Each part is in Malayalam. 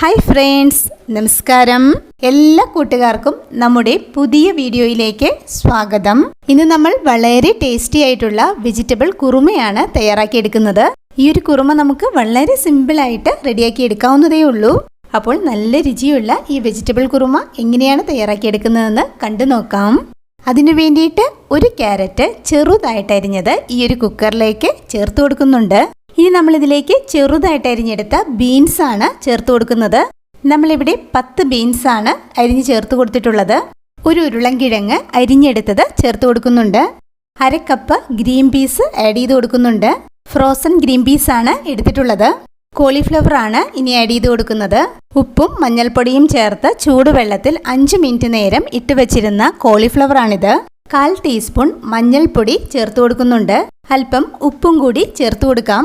ഹായ് ഫ്രണ്ട്സ് നമസ്കാരം. എല്ലാ കൂട്ടുകാർക്കും നമ്മുടെ പുതിയ വീഡിയോയിലേക്ക് സ്വാഗതം. ഇന്ന് നമ്മൾ വളരെ ടേസ്റ്റി ആയിട്ടുള്ള വെജിറ്റബിൾ കുറുമയാണ് തയ്യാറാക്കിയെടുക്കുന്നത് ഈ ഒരു കുറുമ നമുക്ക് വളരെ സിമ്പിളായിട്ട് റെഡിയാക്കി എടുക്കാവുന്നതേ ഉള്ളൂ. അപ്പോൾ നല്ല രുചിയുള്ള ഈ വെജിറ്റബിൾ കുറുമ എങ്ങനെയാണ് തയ്യാറാക്കിയെടുക്കുന്നതെന്ന് കണ്ടു നോക്കാം. അതിനു വേണ്ടിയിട്ട് ഒരു ക്യാരറ്റ് ചെറുതായിട്ട് അരിഞ്ഞത് ഈ ഒരു കുക്കറിലേക്ക് ചേർത്ത് കൊടുക്കുന്നുണ്ട്. ഇനി നമ്മളിതിലേക്ക് ചെറുതായിട്ട് അരിഞ്ഞെടുത്ത ബീൻസാണ് ചേർത്ത് കൊടുക്കുന്നത്. നമ്മളിവിടെ പത്ത് ബീൻസാണ് അരിഞ്ഞ് ചേർത്ത് കൊടുത്തിട്ടുള്ളത്. ഒരു ഉരുളൻകിഴങ്ങ് അരിഞ്ഞെടുത്തത് ചേർത്ത് കൊടുക്കുന്നുണ്ട്. അര കപ്പ് ഗ്രീൻ പീസ് ആഡ് ചെയ്ത് കൊടുക്കുന്നുണ്ട്. ഫ്രോസൺ ഗ്രീൻ പീസ് ആണ് എടുത്തിട്ടുള്ളത്. കോളിഫ്ലവർ ആണ് ഇനി ആഡ് ചെയ്ത് കൊടുക്കുന്നത്. ഉപ്പും മഞ്ഞൾപ്പൊടിയും ചേർത്ത് ചൂടുവെള്ളത്തിൽ അഞ്ച് മിനിറ്റ് നേരം ഇട്ട് വെച്ചിരുന്ന കോളിഫ്ലവർ ആണിത്. കാൽ ടീസ്പൂൺ മഞ്ഞൾപ്പൊടി ചേർത്ത് കൊടുക്കുന്നുണ്ട്. അല്പം ഉപ്പും കൂടി ചേർത്ത് കൊടുക്കാം.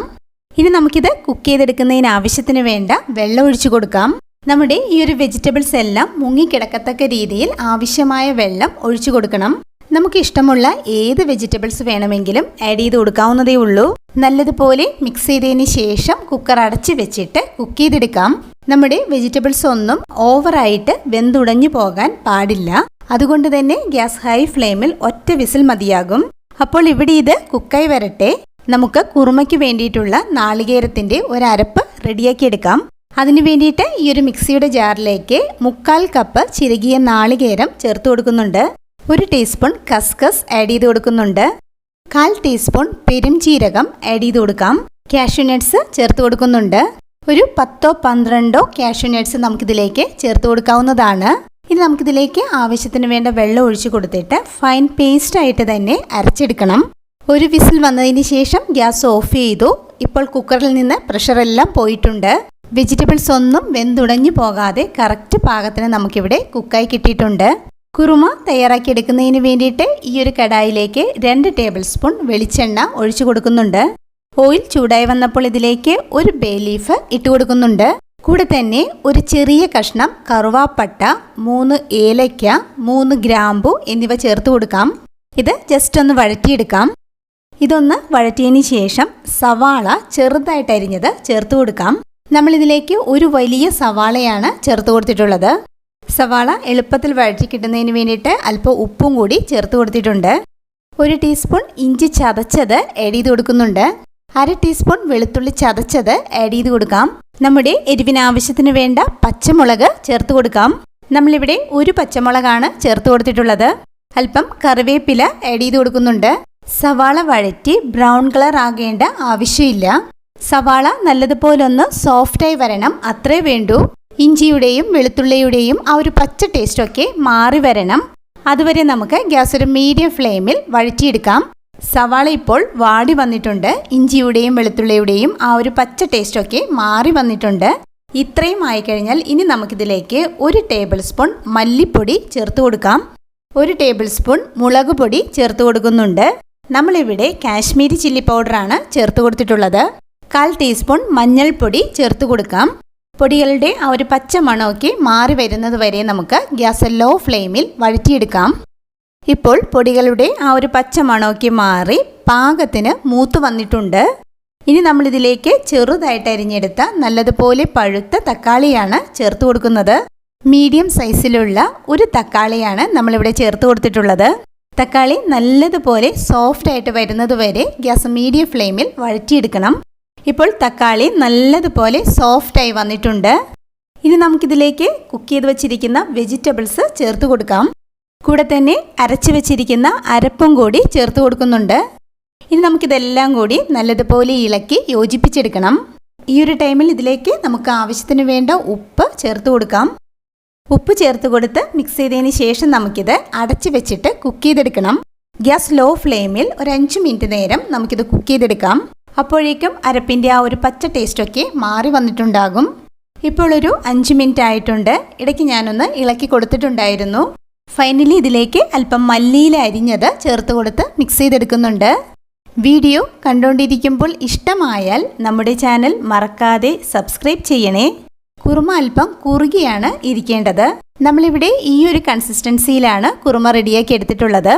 ഇനി നമുക്കിത് കുക്ക് ചെയ്തെടുക്കുന്നതിന് ആവശ്യത്തിന് വേണ്ട വെള്ളം ഒഴിച്ചു കൊടുക്കാം. നമ്മുടെ ഈ ഒരു വെജിറ്റബിൾസ് എല്ലാം മുങ്ങിക്കിടക്കത്തക്ക രീതിയിൽ ആവശ്യമായ വെള്ളം ഒഴിച്ചു കൊടുക്കണം. നമുക്ക് ഇഷ്ടമുള്ള ഏത് വെജിറ്റബിൾസ് വേണമെങ്കിലും ആഡ് ചെയ്ത് കൊടുക്കാവുന്നതേ ഉള്ളൂ. നല്ലതുപോലെ മിക്സ് ചെയ്തതിന് ശേഷം കുക്കർ അടച്ച് വെച്ചിട്ട് കുക്ക് ചെയ്തെടുക്കാം. നമ്മുടെ വെജിറ്റബിൾസ് ഒന്നും ഓവറായിട്ട് വെന്തുടഞ്ഞു പോകാൻ പാടില്ല. അതുകൊണ്ട് തന്നെ ഗ്യാസ് ഹൈ ഫ്ലെയിമിൽ ഒറ്റ വിസിൽ മതിയാകും. അപ്പോൾ ഇവിടെ ഇത് കുക്കായി വരട്ടെ. നമുക്ക് കുറുമയ്ക്ക് വേണ്ടിയിട്ടുള്ള നാളികേരത്തിന്റെ ഒരരപ്പ് റെഡിയാക്കി എടുക്കാം അതിനു വേണ്ടിയിട്ട് ഈ ഒരു മിക്സിയുടെ ജാറിലേക്ക് മുക്കാൽ കപ്പ് ചിരകിയ നാളികേരം ചേർത്ത് കൊടുക്കുന്നുണ്ട്. ഒരു ടീസ്പൂൺ കസ്കസ് ആഡ് ചെയ്ത് കൊടുക്കുന്നുണ്ട്. കാൽ ടീസ്പൂൺ പെരുംജീരകം ആഡ് ചെയ്ത് കൊടുക്കാം. കാഷ്യൂ നട്ട്സ് ചേർത്ത് കൊടുക്കുന്നുണ്ട്. ഒരു പത്തോ പന്ത്രണ്ടോ കാഷ്യൂ നട്ട്സ് നമുക്കിതിലേക്ക് ചേർത്ത് കൊടുക്കാവുന്നതാണ്. ഇനി നമുക്കിതിലേക്ക് ആവശ്യത്തിന് വേണ്ട വെള്ളം ഒഴിച്ചു കൊടുത്തിട്ട് ഫൈൻ പേസ്റ്റ് ആയിട്ട് തന്നെ അരച്ചെടുക്കണം. ഒരു വിസിൽ വന്നതിന് ശേഷം ഗ്യാസ് ഓഫ് ചെയ്തു. ഇപ്പോൾ കുക്കറിൽ നിന്ന് പ്രഷറെല്ലാം പോയിട്ടുണ്ട്. വെജിറ്റബിൾസ് ഒന്നും വെന്തുടഞ്ഞു പോകാതെ കറക്റ്റ് പാകത്തിന് നമുക്കിവിടെ കുക്കായി കിട്ടിയിട്ടുണ്ട്. കുറുമ തയ്യാറാക്കി എടുക്കുന്നതിന് വേണ്ടിയിട്ട് ഈ ഒരു കടായിലേക്ക് രണ്ട് ടേബിൾ സ്പൂൺ വെളിച്ചെണ്ണ ഒഴിച്ചു കൊടുക്കുന്നുണ്ട്. ഓയിൽ ചൂടായി വന്നപ്പോൾ ഇതിലേക്ക് ഒരു ബേ ലീഫ് ഇട്ട് കൊടുക്കുന്നുണ്ട്. കൂടെ തന്നെ ഒരു ചെറിയ കഷ്ണം കറുവാപ്പട്ട മൂന്ന് ഏലയ്ക്ക മൂന്ന് ഗ്രാമ്പു എന്നിവ ചേർത്ത് കൊടുക്കാം. ഇത് ജസ്റ്റ് ഒന്ന് വഴറ്റിയെടുക്കാം. ഇതൊന്ന് വഴറ്റിയതിന് ശേഷം സവാള ചെറുതായിട്ട് അരിഞ്ഞത് ചേർത്ത് കൊടുക്കാം. നമ്മളിതിലേക്ക് ഒരു വലിയ സവാളയാണ് ചേർത്ത് കൊടുത്തിട്ടുള്ളത്. സവാള എളുപ്പത്തിൽ വഴറ്റി കിട്ടുന്നതിന് വേണ്ടിയിട്ട് അല്പം ഉപ്പും കൂടി ചേർത്ത് കൊടുത്തിട്ടുണ്ട്. ഒരു ടീസ്പൂൺ ഇഞ്ചി ചതച്ചത് ആഡ് ചെയ്ത് കൊടുക്കുന്നുണ്ട്. അര ടീസ്പൂൺ വെളുത്തുള്ളി ചതച്ചത് ആഡ് ചെയ്ത് കൊടുക്കാം. നമ്മുടെ എരിവിന് ആവശ്യത്തിന് വേണ്ട പച്ചമുളക് ചേർത്ത് കൊടുക്കാം. നമ്മളിവിടെ ഒരു പച്ചമുളകാണ് ചേർത്ത് കൊടുത്തിട്ടുള്ളത്. അല്പം കറിവേപ്പില ആഡ് ചെയ്ത് കൊടുക്കുന്നുണ്ട്. സവാള വഴറ്റി ബ്രൗൺ കളർ ആകേണ്ട ആവശ്യമില്ല. സവാള നല്ലതുപോലെ നല്ലതുപോലൊന്ന് സോഫ്റ്റായി വരണം അത്രേ വേണ്ടൂ. ഇഞ്ചിയുടെയും വെളുത്തുള്ളിയുടെയും ആ ഒരു പച്ച ടേസ്റ്റൊക്കെ മാറി വരണം. അതുവരെ നമുക്ക് ഗ്യാസ് ഒരു മീഡിയം ഫ്ലെയിമിൽ വഴറ്റിയെടുക്കാം. സവാള ഇപ്പോൾ വാടി വന്നിട്ടുണ്ട്. ഇഞ്ചിയുടെയും വെളുത്തുള്ളിയുടെയും ആ ഒരു പച്ച ടേസ്റ്റൊക്കെ മാറി വന്നിട്ടുണ്ട്. ഇത്രയും ആയിക്കഴിഞ്ഞാൽ ഇനി നമുക്കിതിലേക്ക് ഒരു ടേബിൾ സ്പൂൺ മല്ലിപ്പൊടി ചേർത്ത് കൊടുക്കാം. ഒരു ടേബിൾ സ്പൂൺ മുളക് പൊടി ചേർത്ത് കൊടുക്കുന്നുണ്ട്. നമ്മളിവിടെ കാശ്മീരി ചില്ലി പൗഡറാണ് ചേർത്ത് കൊടുത്തിട്ടുള്ളത്. കാൽ ടീസ്പൂൺ മഞ്ഞൾപ്പൊടി ചേർത്ത് കൊടുക്കാം. പൊടികളുടെ ആ ഒരു പച്ച മണമൊക്കെ മാറി വരുന്നത് വരെ നമുക്ക് ഗ്യാസ് ലോ ഫ്ലെയിമിൽ വഴറ്റിയെടുക്കാം. ഇപ്പോൾ പൊടികളുടെ ആ ഒരു പച്ച മണമൊക്കെ മാറി പാകത്തിന് മൂത്ത് വന്നിട്ടുണ്ട്. ഇനി നമ്മളിതിലേക്ക് ചെറുതായിട്ട് അരിഞ്ഞെടുത്ത നല്ലതുപോലെ പഴുത്ത തക്കാളിയാണ് ചേർത്ത് കൊടുക്കുന്നത്. മീഡിയം സൈസിലുള്ള ഒരു തക്കാളിയാണ് നമ്മളിവിടെ ചേർത്ത് കൊടുത്തിട്ടുള്ളത്. തക്കാളി നല്ലതുപോലെ സോഫ്റ്റ് ആയിട്ട് വരുന്നത് വരെ ഗ്യാസ് മീഡിയം ഫ്ലെയിമിൽ വഴറ്റിയെടുക്കണം. ഇപ്പോൾ തക്കാളി നല്ലതുപോലെ സോഫ്റ്റായി വന്നിട്ടുണ്ട്. ഇനി നമുക്കിതിലേക്ക് കുക്ക് ചെയ്ത് വെച്ചിരിക്കുന്ന വെജിറ്റബിൾസ് ചേർത്ത് കൊടുക്കാം. കൂടെ തന്നെ അരച്ചു വെച്ചിരിക്കുന്ന അരപ്പും കൂടി ചേർത്ത് കൊടുക്കുന്നുണ്ട്. ഇനി നമുക്കിതെല്ലാം കൂടി നല്ലതുപോലെ ഇളക്കി യോജിപ്പിച്ചെടുക്കണം. ഈ ഒരു ടൈമിൽ ഇതിലേക്ക് നമുക്ക് ആവശ്യത്തിന് വേണ്ട ഉപ്പ് ചേർത്ത് കൊടുക്കാം. ഉപ്പ് ചേർത്ത് കൊടുത്ത് മിക്സ് ചെയ്തതിന് ശേഷം നമുക്കിത് അടച്ചു വെച്ചിട്ട് കുക്ക് ചെയ്തെടുക്കണം. ഗ്യാസ് ലോ ഫ്ലെയിമിൽ ഒരു അഞ്ച് മിനിറ്റ് നേരം നമുക്കിത് കുക്ക് ചെയ്തെടുക്കാം. അപ്പോഴേക്കും അരപ്പിന്റെ ആ ഒരു പച്ച ടേസ്റ്റൊക്കെ മാറി വന്നിട്ടുണ്ടാകും. ഇപ്പോൾ ഒരു അഞ്ച് മിനിറ്റ് ആയിട്ടുണ്ട്. ഇടയ്ക്ക് ഞാനൊന്ന് ഇളക്കി കൊടുത്തിട്ടുണ്ടായിരുന്നു. ഫൈനലി ഇതിലേക്ക് അല്പം മല്ലിയില അരിഞ്ഞത് ചേർത്ത് കൊടുത്ത് മിക്സ് ചെയ്തെടുക്കുന്നുണ്ട്. വീഡിയോ കണ്ടുകൊണ്ടിരിക്കുമ്പോൾ ഇഷ്ടമായാൽ നമ്മുടെ ചാനൽ മറക്കാതെ സബ്സ്ക്രൈബ് ചെയ്യണേ. കുറുമ അല്പം കുറുകിയാണ് ഇരിക്കേണ്ടത്. നമ്മളിവിടെ ഈ ഒരു കൺസിസ്റ്റൻസിയിലാണ് കുറുമ റെഡിയാക്കി എടുത്തിട്ടുള്ളത്.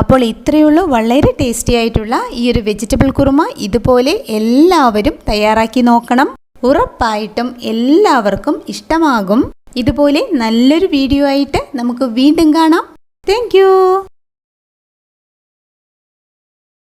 അപ്പോൾ ഇത്രയുള്ളൂ വളരെ ടേസ്റ്റി ആയിട്ടുള്ള ഈ ഒരു വെജിറ്റബിൾ കുറുമ. ഇതുപോലെ എല്ലാവരും തയ്യാറാക്കി നോക്കണം. ഉറപ്പായിട്ടും എല്ലാവർക്കും ഇഷ്ടമാകും. ഇതുപോലെ നല്ലൊരു വീഡിയോ ആയിട്ട് നമുക്ക് വീണ്ടും കാണാം. താങ്ക്